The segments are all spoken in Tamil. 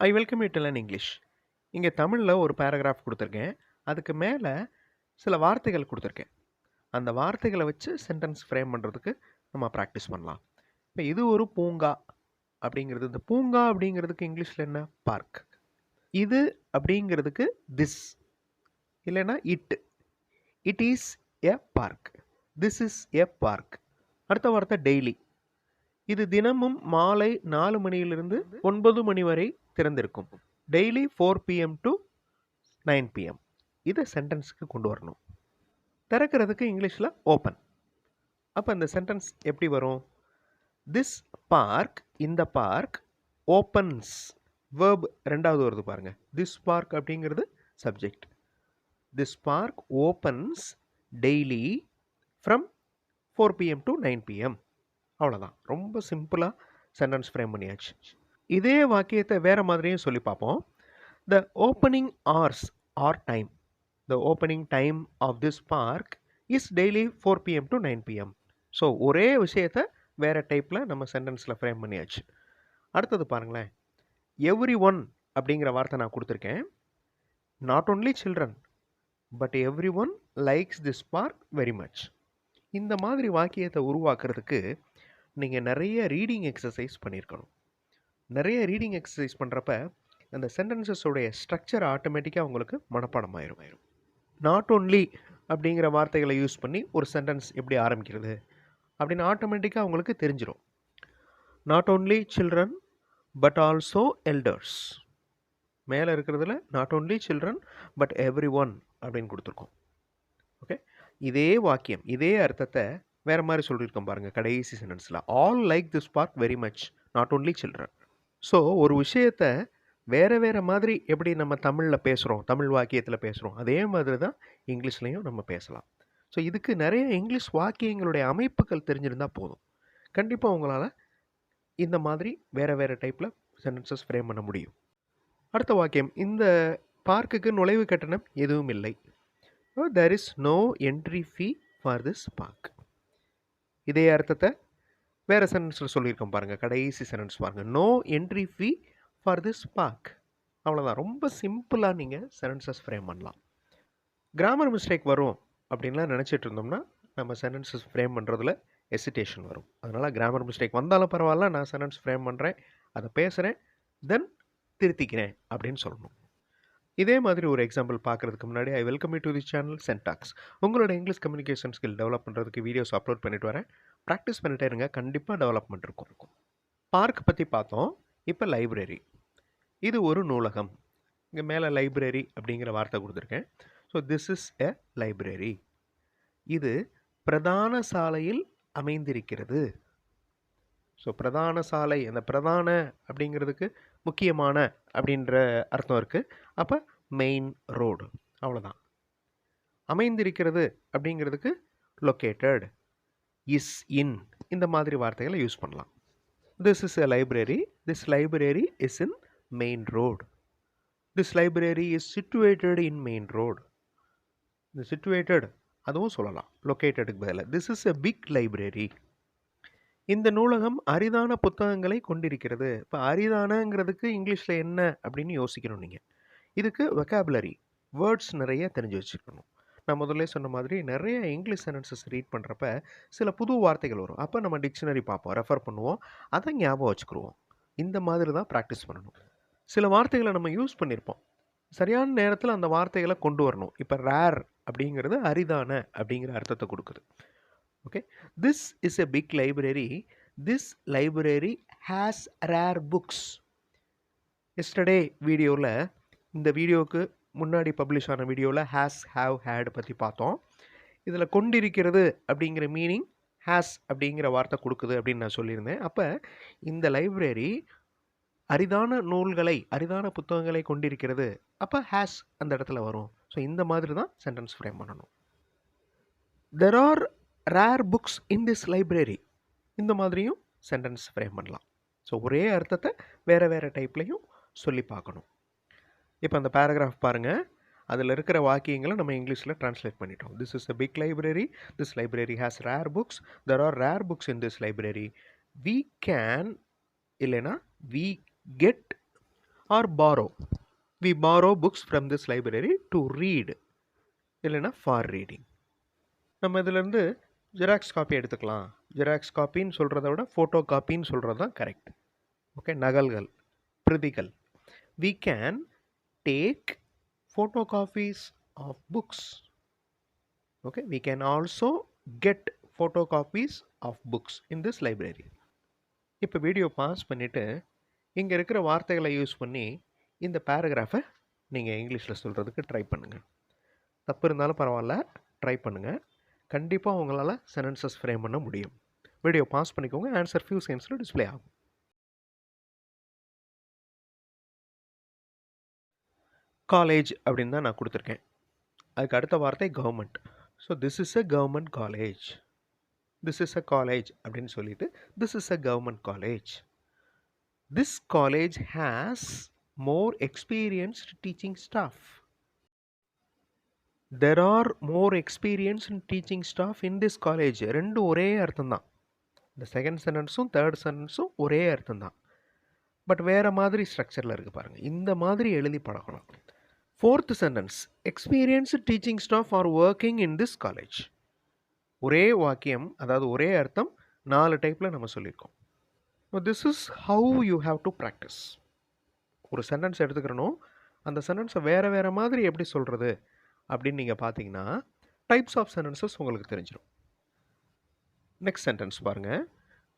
ஐ வெல்கம் யூ டெலன் இங்கிலீஷ் இங்கே தமிழில் ஒரு பேராகிராஃப் கொடுத்துருக்கேன். அதுக்கு மேலே சில வார்த்தைகள் கொடுத்துருக்கேன். அந்த வார்த்தைகளை வச்சு சென்டென்ஸ் ஃப்ரேம் பண்ணுறதுக்கு நம்ம ப்ராக்டிஸ் பண்ணலாம். இப்போ இது ஒரு பூங்கா அப்படிங்கிறது. இந்த பூங்கா அப்படிங்கிறதுக்கு இங்கிலீஷில் என்ன? பார்க் இது அப்படிங்கிறதுக்கு திஸ் இல்லைன்னா it it is a park this is a park அடுத்த வார்த்தை டெய்லி இது தினமும் மாலை நாலு மணியிலிருந்து ஒன்பது மணி வரை திறந்திருக்கும். Daily four PM to nine PM இதை சென்டென்ஸுக்கு கொண்டு வரணும். திறக்கிறதுக்கு இங்கிலீஷில் ஓப்பன் அப்போ இந்த சென்டென்ஸ் எப்படி வரும்? திஸ் பார்க் இந்த பார்க் ஓப்பன்ஸ் வேர்ப் ரெண்டாவது வருது பாருங்கள் திஸ் பார்க் அப்படிங்கிறது subject this park opens daily from four PM to nine PM அவ்வளோதான். ரொம்ப சிம்பிளாக சென்டென்ஸ் ஃப்ரேம் பண்ணியாச்சு. இதே வாக்கியத்தை வேறு மாதிரியும் சொல்லி பார்ப்போம். The opening hours are time the opening time of this park is daily four PM to nine PM so ஒரே விஷயத்தை வேறு டைப்பில் நம்ம சென்டென்ஸில் ஃப்ரேம் பண்ணியாச்சு. அடுத்தது பாருங்களேன். எவ்ரி ஒன் அப்படிங்கிற வார்த்தை நான் கொடுத்துருக்கேன். Not only children but everyone likes this park very much இந்த மாதிரி வாக்கியத்தை உருவாக்குறதுக்கு நீங்கள் நிறைய ரீடிங் எக்ஸசைஸ் பண்ணியிருக்கணும் நிறைய ரீடிங் எக்ஸசைஸ் பண்ணுறப்ப அந்த சென்டென்சஸோடைய ஸ்ட்ரக்சர் ஆட்டோமேட்டிக்காக உங்களுக்கு மனப்பாடம் ஆயிரும் ஆயிரும் நாட் ஓன்லி அப்படிங்கிற வார்த்தைகளை யூஸ் பண்ணி ஒரு சென்டென்ஸ் எப்படி ஆரம்பிக்கிறது? அப்படின்னு ஆட்டோமேட்டிக்காக உங்களுக்கு தெரிஞ்சிடும் not only children but also elders மேலே இருக்கிறதுல not only children but everyone அப்படின்னு கொடுத்துருக்கோம். ஓகே இதே வாக்கியம் இதே அர்த்தத்தை வேறு மாதிரி சொல்லியிருக்கோம் பாருங்கள் கடைசி சென்டென்ஸில். All like this park very much not only children so ஒரு விஷயத்தை வேறு வேறு மாதிரி எப்படி நம்ம தமிழில் பேசுகிறோம் தமிழ் வாக்கியத்தில் பேசுகிறோம் அதே மாதிரி தான் இங்கிலீஷ்லேயும் நம்ம பேசலாம். ஸோ இதுக்கு நிறைய இங்கிலீஷ் வாக்கியங்களுடைய அமைப்புகள் தெரிஞ்சிருந்தால் போதும். கண்டிப்பாக உங்களால் இந்த மாதிரி வேறு வேறு டைப்பில் சென்டென்சஸ் ஃப்ரேம் பண்ண முடியும். அடுத்த வாக்கியம் இந்த பார்க்குக்கு நுழைவு கட்டணம் எதுவும் இல்லை. There is no entry fee for this park இதே அர்த்தத்தை வேறு சென்டென்ஸில் சொல்லியிருக்கோம் பாருங்கள் கடைசி சென்டென்ஸ் பாருங்கள் no entry fee for this park அவ்வளோதான் ரொம்ப சிம்பிளாக நீங்கள் சென்டென்சஸ் ஃப்ரேம் பண்ணலாம். கிராமர் மிஸ்டேக் வரும் அப்படின்லாம் நினச்சிட்டு இருந்தோம்னா நம்ம சென்டென்சஸ் ஃப்ரேம் பண்ணுறதுல எசிட்டேஷன் வரும். அதனால் கிராமர் மிஸ்டேக் வந்தாலும் பரவாயில்ல நான் சென்டென்ஸ் ஃப்ரேம் பண்ணுறேன் அதை பேசுகிறேன் தென் திருத்திக்கிறேன் அப்படின்னு சொல்லணும். இதே மாதிரி ஒரு எக்ஸாம்பிள் பார்க்குறதுக்கு முன்னாடி I welcome you to the channel Sentax உங்களோட இங்கிலீஷ் கம்யூனிகேஷன் ஸ்கில் டெவலப் பண்ணுறதுக்கு வீடியோஸ் அப்லோட் பண்ணிட்டு வரேன். ப்ராக்டிஸ் பண்ணிட்டே இருங்க. கண்டிப்பாக டெவலப்மெண்ட் இருக்கும். இருக்கும் பார்க் பற்றி பார்த்தோம். இப்போ லைப்ரரி இது ஒரு நூலகம். இங்கே மேலே லைப்ரரி அப்படிங்கிற வார்த்தை கொடுத்துருக்கேன். So this is a library இது பிரதான சாலையில் அமைந்திருக்கிறது. ஸோ பிரதான சாலை அந்த பிரதான அப்படிங்கிறதுக்கு முக்கியமான அப்படின்ற அர்த்தம் இருக்குது அப்போ மெயின் ரோடு அவ்வளோதான் அமைந்திருக்கிறது அப்படிங்கிறதுக்கு லொக்கேட்டட் இஸ் இன் இந்த மாதிரி வார்த்தைகளை யூஸ் பண்ணலாம். This is a library this library is in main road this library is situated in main road இந்த சிட்டுவேட்டட் அதுவும் சொல்லலாம். லொக்கேட்டடுக்கு பதிலாக this is a big library இந்த நூலகம் அரிதான புத்தகங்களை கொண்டிருக்கிறது. இப்போ அரிதானங்கிறதுக்கு இங்கிலீஷில் என்ன அப்படின்னு யோசிக்கணும் நீங்கள் இதுக்கு வெக்காபுலரி வேர்ட்ஸ் நிறைய தெரிஞ்சு வச்சுக்கணும். நான் முதல்ல சொன்ன மாதிரி நிறைய இங்கிலீஷ் சென்டென்சஸ் ரீட் பண்ணுறப்ப சில புது வார்த்தைகள் வரும். அப்போ நம்ம டிக்ஷனரி பார்ப்போம் ரெஃபர் பண்ணுவோம் அதை ஞாபகம் வச்சுக்கிருவோம். இந்த மாதிரி தான் ப்ராக்டிஸ் பண்ணணும். சில வார்த்தைகளை நம்ம யூஸ் பண்ணியிருப்போம் சரியான நேரத்தில் அந்த வார்த்தைகளை கொண்டு வரணும். இப்போ ரேர் அப்படிங்கிறது அரிதான அப்படிங்கிற அர்த்தத்தை கொடுக்குது. Okay this is a big library this library has rare books yesterday வீடியோவில் இந்த வீடியோவுக்கு முன்னாடி பப்ளிஷ் ஆன வீடியோவில் ஹேஸ் ஹாவ் ஹேட் பற்றி பார்த்தோம். இதில் கொண்டிருக்கிறது அப்படிங்கிற மீனிங் ஹேஸ் அப்படிங்கிற வார்த்தை கொடுக்குது அப்படின்னு நான் சொல்லியிருந்தேன். அப்போ இந்த லைப்ரரி அரிதான நூல்களை அரிதான புத்தகங்களை கொண்டிருக்கிறது. அப்போ ஹேஸ் அந்த இடத்துல வரும். ஸோ இந்த மாதிரி தான் சென்டென்ஸ் ஃப்ரேம் பண்ணணும். There are rare books in this library இந்த மாதிரியும் சென்டென்ஸ் ஃப்ரேம் பண்ணலாம். ஸோ ஒரே அர்த்தத்தை வேறு வேறு டைப்லையும் சொல்லி பார்க்கணும். இப்போ அந்த பேராகிராஃப் பாருங்கள் அதில் இருக்கிற வாக்கியங்களை நம்ம இங்கிலீஷில் ட்ரான்ஸ்லேட் பண்ணிட்டோம். This is a big library this library has rare books there are rare books in this library we can இல்லைன்னா we get or borrow we borrow books from this library to read இல்லைனா ஃபார் ரீடிங் நம்ம இதிலேருந்து ஜெராக்ஸ் காப்பி எடுத்துக்கலாம். ஜெராக்ஸ் காப்பின்னு சொல்கிறத விட ஃபோட்டோ காப்பின்னு சொல்கிறது தான் கரெக்ட் ஓகே நகல்கள் பிரதிகள். We can take photocopies of books okay we can also get photocopies of books in this library இப்போ வீடியோ பாஸ் பண்ணிவிட்டு இங்கே இருக்கிற வார்த்தைகளை யூஸ் பண்ணி இந்த பேராகிராஃபை நீங்கள் இங்கிலீஷில் சொல்கிறதுக்கு ட்ரை பண்ணுங்கள் தப்பு இருந்தாலும் பரவாயில்ல ட்ரை பண்ணுங்கள் கண்டிப்பாக உங்களால் சென்டென்சஸ் ஃப்ரேம் பண்ண முடியும். வீடியோ பாஸ் பண்ணிக்கோங்க ஆன்சர் ஃபியூ செகண்ட்ஸில் டிஸ்ப்ளே ஆகும். காலேஜ் அப்படின்னு தான் நான் கொடுத்துருக்கேன். அதுக்கு அடுத்த வார்த்தை government so this is a government college this is a college அப்படின்னு சொல்லிட்டு this is a government college this college has more experienced teaching staff there are more experience in teaching staff in this college ரெண்டும் ஒரே அர்த்தம் தான் இந்த செகண்ட் சென்டென்ஸும் தேர்ட் சென்டென்ஸும் ஒரே அர்த்தம் தான் பட் வேறு மாதிரி ஸ்ட்ரக்சரில் இருக்குது பாருங்கள் இந்த மாதிரி எழுதி பழகணும். Fourth sentence experience teaching staff are working in this college ஒரே வாக்கியம் அதாவது ஒரே அர்த்தம் நாலு டைப்பில் நம்ம சொல்லியிருக்கோம். This is how you have to practice ஒரு சென்டென்ஸ் எடுத்துக்கிறனும் அந்த சென்டென்ஸை வேறு வேறு மாதிரி எப்படி சொல்கிறது அப்படின்னு நீங்கள் பார்த்தீங்கன்னா டைப்ஸ் ஆஃப் சென்டென்சஸ் உங்களுக்கு தெரிஞ்சிடும் நெக்ஸ்ட் சென்டென்ஸ் பாருங்கள்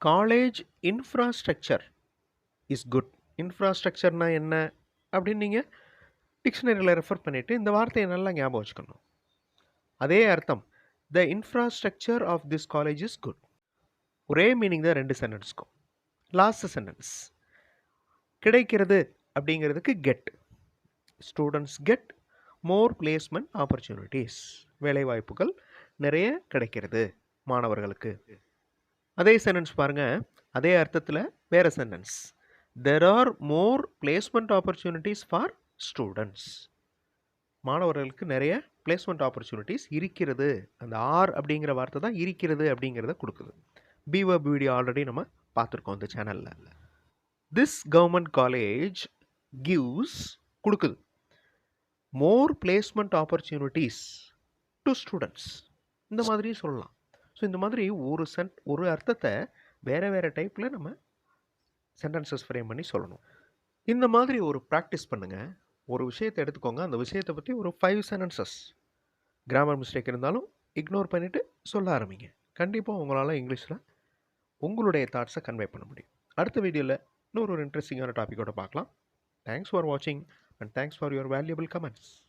காலேஜ் இன்ஃப்ராஸ்ட்ரக்சர் இஸ் குட் இன்ஃப்ராஸ்ட்ரக்சர்னால் என்ன? அப்படின்னு நீங்கள் டிக்ஷனரியில் ரெஃபர் பண்ணிவிட்டு இந்த வார்த்தையை நல்லா ஞாபகம் வச்சுக்கணும். அதே அர்த்தம். The infrastructure of this college is good ஒரே மீனிங் தான் ரெண்டு சென்டென்ஸ்க்கும் லாஸ்ட் சென்டென்ஸ் கிடைக்கிறது அப்படிங்கிறதுக்கு get students get more placement opportunities. வேலைவாய்ப்புகள் நிறைய கிடைக்கிறது மாணவர்களுக்கு. அதே சென்டென்ஸ் பாருங்கள் அதே அர்த்தத்தில் வேறு sentence there are more placement opportunities for students மாணவர்களுக்கு நிறைய பிளேஸ்மெண்ட் ஆப்பர்ச்சுனிட்டிஸ் இருக்கிறது. அந்த ஆர் அப்படிங்கிற வார்த்தை தான் இருக்கிறது அப்படிங்கிறத கொடுக்குது. பிஓ பிடி ஆல்ரெடி நம்ம பார்த்துருக்கோம் இந்த சேனலில் திஸ் கவர்மெண்ட் காலேஜ் கிவ்ஸ் கொடுக்குது. More placement opportunities to students இந்த மாதிரி சொல்லலாம். ஸோ இந்த மாதிரி ஒரு சென்ட் ஒரு அர்த்தத்தை வேறு வேறு டைப்பில் நம்ம சென்டென்சஸ் ஃப்ரேம் பண்ணி சொல்லணும். இந்த மாதிரி ஒரு ப்ராக்டிஸ் பண்ணுங்கள் ஒரு விஷயத்தை எடுத்துக்கோங்க. அந்த விஷயத்தை பற்றி ஒரு ஃபைவ் சென்டென்சஸ் கிராமர் மிஸ்டேக் இருந்தாலும் இக்னோர் பண்ணிவிட்டு சொல்ல ஆரம்பிங்க. கண்டிப்பாக உங்களால் இங்கிலீஷில் உங்களுடைய தாட்ஸை கன்வே பண்ண முடியும். அடுத்த வீடியோவில் இன்னொரு ஒரு இன்ட்ரெஸ்டிங்கான டாப்பிக்கோட பார்க்கலாம். தேங்க்ஸ் ஃபார் வாட்சிங் and thanks for your valuable comments.